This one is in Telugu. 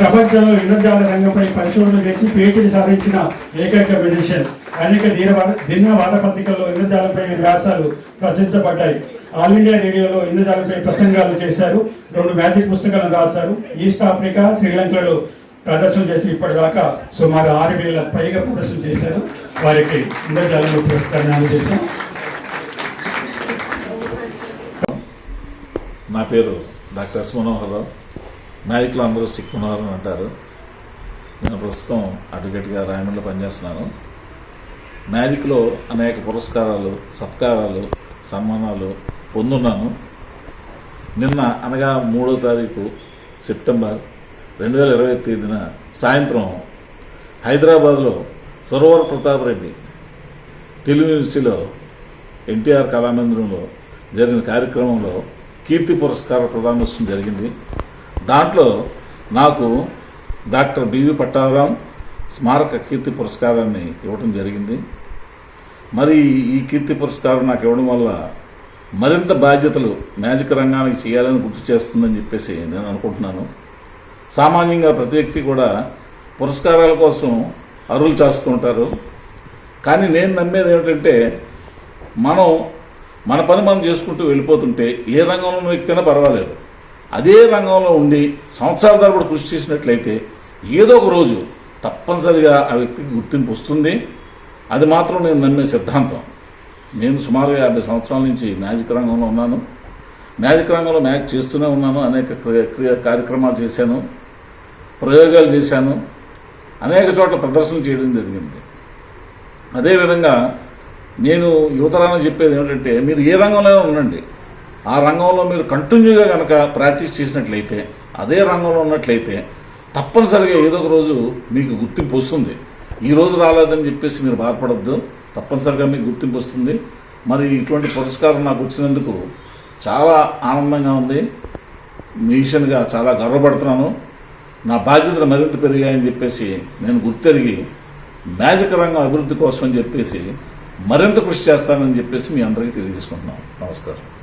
ప్రపంచంలో ఇంద్రజాల రంగంపై పరిశోధనలు చేసి పిహెచ్డి సాధించిన ఏకైక మెజిషియన్ అనేక దీన దిన వారపత్రికల్లో ఇంద్రజాలంపై వ్యాసాలు రచించబడ్డాయి ఆల్ ఇండియా రేడియోలో ఇంద్రజాలంపై ప్రసంగాలు చేశారు. రెండు మ్యాజిక్ పుస్తకాలను రాశారు. ఈస్ట్ ఆఫ్రికా శ్రీలంకలో ప్రదర్శన చేసి ఇప్పటిదాకా సుమారు ఆరు వేల పైగా ప్రదర్శన చేశారు. వారికి ఇంద్రజాలంలో పురస్కారాన్ని చేశాం. నా పేరు డాక్టర్ ఎస్ మనోహర్ రావు. మ్యాజిక్లో అందరూ స్టిక్ మనోహర్ అని అంటారు. నేను ప్రస్తుతం అడ్వకేట్గా రాయమండ్రిలో పనిచేస్తున్నాను. మ్యాజిక్లో అనేక పురస్కారాలు సత్కారాలు సన్మానాలు పొందున్నాను. నిన్న అనగా మూడో తారీఖు సెప్టెంబర్ రెండు వేల ఇరవై తేదీన సాయంత్రం హైదరాబాద్లో సరోవర్ ప్రతాప్ రెడ్డి తెలుగు యూనివర్సిటీలో ఎన్టీఆర్ కళామందిరంలో జరిగిన కార్యక్రమంలో కీర్తి పురస్కార ప్రదానోత్సవం జరిగింది. దాంట్లో నాకు డాక్టర్ బివి పట్టారాం స్మారక కీర్తి పురస్కారాన్ని ఇవ్వటం జరిగింది. మరి ఈ కీర్తి పురస్కారం నాకు ఇవ్వడం వల్ల మరింత బాధ్యతలు మ్యాజిక్ రంగానికి చేయాలని గుర్తు చేస్తుందని చెప్పేసి నేను అనుకుంటున్నాను. సామాన్యంగా ప్రతి వ్యక్తి కూడా పురస్కారాల కోసం అరువులు చేస్తూ ఉంటారు. కానీ నేను నమ్మేది ఏమిటంటే మనం మన పని మనం చేసుకుంటూ వెళ్ళిపోతుంటే ఏ రంగంలో ఉన్న వ్యక్తి అయినా పర్వాలేదు. అదే రంగంలో ఉండి సంవత్సరాల తరబడి కృషి చేసినట్లయితే ఏదో ఒక రోజు తప్పనిసరిగా ఆ వ్యక్తికి గుర్తింపు వస్తుంది. అది మాత్రం నేను నమ్మే సిద్ధాంతం. నేను సుమారుగా యాభై సంవత్సరాల నుంచి మ్యాజిక్ రంగంలో ఉన్నాను. మ్యాజిక్ రంగంలో మ్యాజిక్ చేస్తూనే ఉన్నాను. అనేక క్రియ కార్యక్రమాలు చేశాను. ప్రయోగాలు చేశాను. అనేక చోట్ల ప్రదర్శన చేయడం జరిగింది. అదేవిధంగా నేను యువతరాన్ని చెప్పేది ఏమిటంటే మీరు ఏ రంగంలో ఉండండి. ఆ రంగంలో మీరు కంటిన్యూగా కనుక ప్రాక్టీస్ చేసినట్లయితే అదే రంగంలో ఉన్నట్లయితే తప్పనిసరిగా ఏదో ఒక రోజు మీకు గుర్తింపు వస్తుంది. ఈ రోజు రాలేదని చెప్పేసి మీరు బాధపడద్దు. తప్పనిసరిగా మీకు గుర్తింపు వస్తుంది. మరి ఇటువంటి పురస్కారం నాకు వచ్చినందుకు చాలా ఆనందంగా ఉంది. మిషన్గా చాలా గర్వపడుతున్నాను. నా బాధ్యతలు మరింత పెరిగాయని చెప్పేసి నేను గుర్తెరిగి మ్యాజిక్ రంగం అభివృద్ధి కోసం అని చెప్పేసి మరింత కృషి చేస్తానని చెప్పేసి మీ అందరికీ తెలియజేసుకుంటున్నాను. నమస్కారం.